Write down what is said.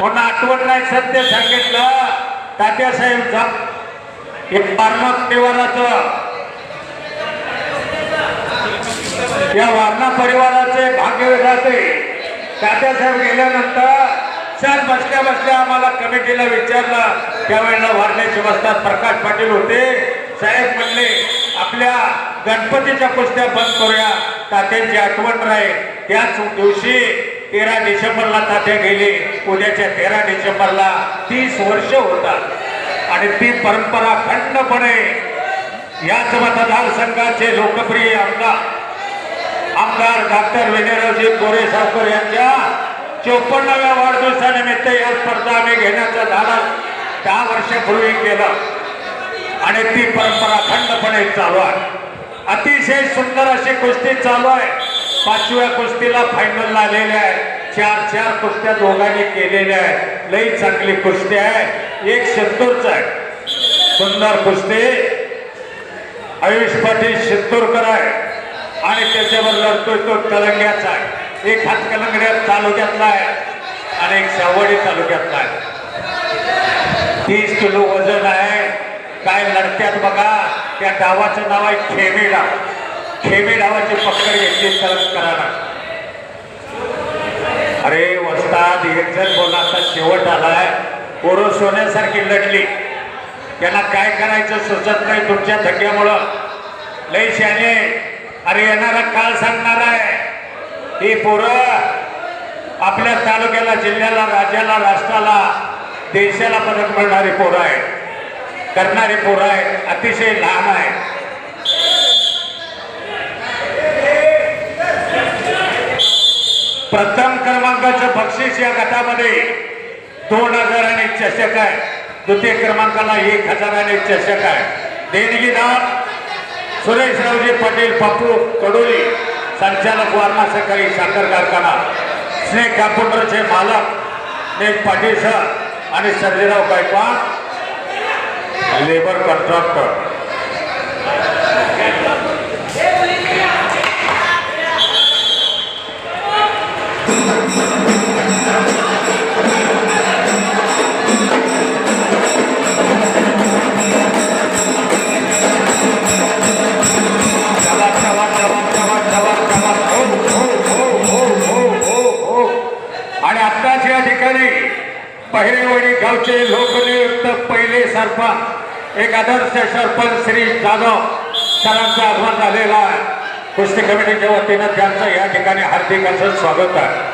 पुन्हा आठवण नाही सत्य सांगितलं. तात्यासाहेब जा. एक वारणा परिवाराचं. या वारणा परिवाराचे भाग्य जाते तात्यासाहेब गेल्यानंतर सर बसल्या बसल्या आम्हाला कमिटीला विचारलं. त्यावेळेला वारण्याचे बसतात प्रकाश पाटील होते. साहेब म्हणले आपल्या गणपतीच्या पुस्त्या बंद करूया. तात्यांची आठवण राहील. त्याच दिवशी तेरा डिसेंबरला तात्या गेले. उद्याच्या तेरा डिसेंबरला तीस वर्ष होतात. आणि ती परंपरा खंडपणे याच मतदारसंघाचे लोकप्रिय आमदार आमदार डॉक्टर विनयरावजी गोरे सावकर यांच्या चोपन्नाव्या वाढदिवसानिमित्त या स्पर्धा आम्ही घेण्याचं धाडस दहा वर्षापूर्वी केलं. आणि ती परंपरा खंडपणे चालू आहे. अतिशय सुंदर अशी कुस्ती चालू आहे. पाचव्या कुस्तीला फायनल आलेल्या आहे. चार चार कुस्त्या दोघांनी केलेल्या आहेत. लई चांगली कुस्ती आहे. एक शत्रूच आहे. सुंदर कुस्ती. आयुष पाटील शिंतूरकर आहे. आणि त्याच्यावर लढतोय तो कलंग्याचा आहे. एक हात कलंगड्यात तालुक्यातला आहे आणि एक सावडी तालुक्यातला आहे. तीस किलो वजन आहे. काय लढत्यात बघा. त्या गावाचं नाव आहे खेमे डाव खेमे डावाची पकड घेतली करंजकरांना अरे वस्ताद एक जण शेवट आलाय. पोरं सोन्यासारखी लढली. त्यांना काय करायचं सुचत नाही तुमच्या धक्क्यामुळं. लय शाने अरे येणारा काळ सांगणार आहे. ही पोरं आपल्या तालुक्याला जिल्ह्याला राज्याला राष्ट्राला देशाला पदक मिळणारी पोरं आहे करणारी पोरं आहे अतिशय लहान आहे प्रथम क्रमांकाचं बक्षीस या गटामध्ये दोन हजाराने चषक आहे. द्वितीय क्रमांकाला एक हजाराने चषक आहे. देणगीदार सुरेश रावजी पाटील पप्पू कडोली संचालक वारणा सहकारी साखर कारखाना स्नेक कॉम्प्युटरचे मालक नेक पाटील सर आणि सर्जेराव गायकवाड लेबर कॉन्ट्रॅक्टर ठिकाणी पहिरेवाडी गावचे लोकनियुक्त पहिले सरपंच एक आदर्श सरपंच श्री जाधव सरांचा आगमन झालेला आहे. कुस्ती कमिटीच्या वतीनं त्यांचं या ठिकाणी हार्दिक असं स्वागत आहे.